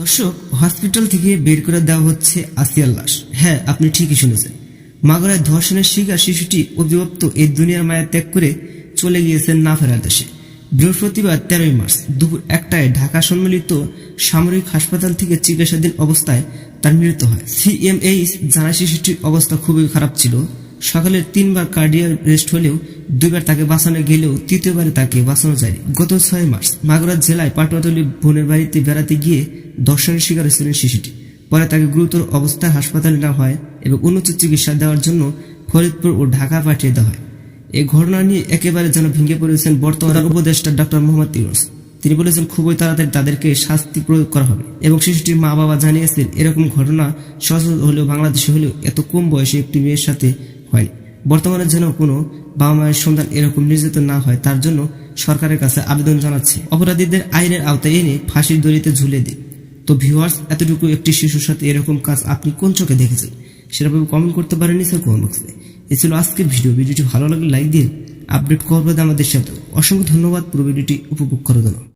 দর্শক হসপিটাল থেকে বের করে দেওয়া হচ্ছে আসিয়ার লাশ। হ্যাঁ আপনি ঠিকই শুনেছেন। মাগুরায় ধর্ষণের শিকার শিশুটি অভিভপ্ত এই দুনিয়ার মায়া ত্যাগ করে চলে গিয়েছেন না ফেরার দেশে বৃহস্পতিবার তেরোই মার্চ দুপুর একটায় ঢাকা সম্মিলিত সামরিক হাসপাতাল থেকে চিকিৎসাধীন অবস্থায় তার মৃত্যু হয়। সিএমএইচ জানা শিশুটির অবস্থা খুবই খারাপ ছিল। সকালের তিনবার কার্ডিয়াল রেস্ট হলেও দুইবার তাকে বাঁচানো গেলেও তৃতীয়বারে তাকে বাঁচানো যায়নি। গত ছয় মার্চ মাগুরা জেলায় পাটুয়াতলী বোনের বাড়িতে বেড়াতে গিয়ে দর্শনের শিকার হয়েছিলেন শিশুটি। পরে তাকে গুরুতর অবস্থায় হাসপাতালে নেওয়া হয় এবং উন্নত চিকিৎসা দেওয়ার জন্য ফরিদপুর ও ঢাকা পাঠিয়ে দেওয়া হয়। এই ঘটনা নিয়ে একেবারে যেন ভেঙে পড়েছেন বর্তমান উপদেষ্টা ডক্টর মোহাম্মদ ইউনুস। তিনি বলেছেন, খুবই তাড়াতাড়ি তাদেরকে শাস্তি প্রয়োগ করা হবে। এবং শিশুটির মা বাবা জানিয়েছেন, এরকম ঘটনা সচরাচর হলেও বাংলাদেশে হলেও এত কম বয়সে একটি মেয়ের সাথে হয়নি। বর্তমানে যেন কোনো বাবা মায়ের সন্তান এরকম নির্যাতন না হয়, তার জন্য সরকারের কাছে আবেদন জানাচ্ছে। অপরাধীদের আইনের আওতায় এনে ফাঁসির দড়িতে ঝুলে দিন। তো ভিউয়ার্স এতটুকু একটি শিশুর সাথে এরকম কাজ আপনি কোন চোখে দেখেছেন? সেটা কমেন্ট করতে পারেন স্যার কমেন্ট বক্সে এ। ছিল আজকের ভিডিও ভিডিওটি ভালো লাগলে লাইক দিন আপডেট করবেন আমাদের সাথে অসংখ্য ধন্যবাদ। পুরো ভিডিওটি উপভোগ করার জন্য।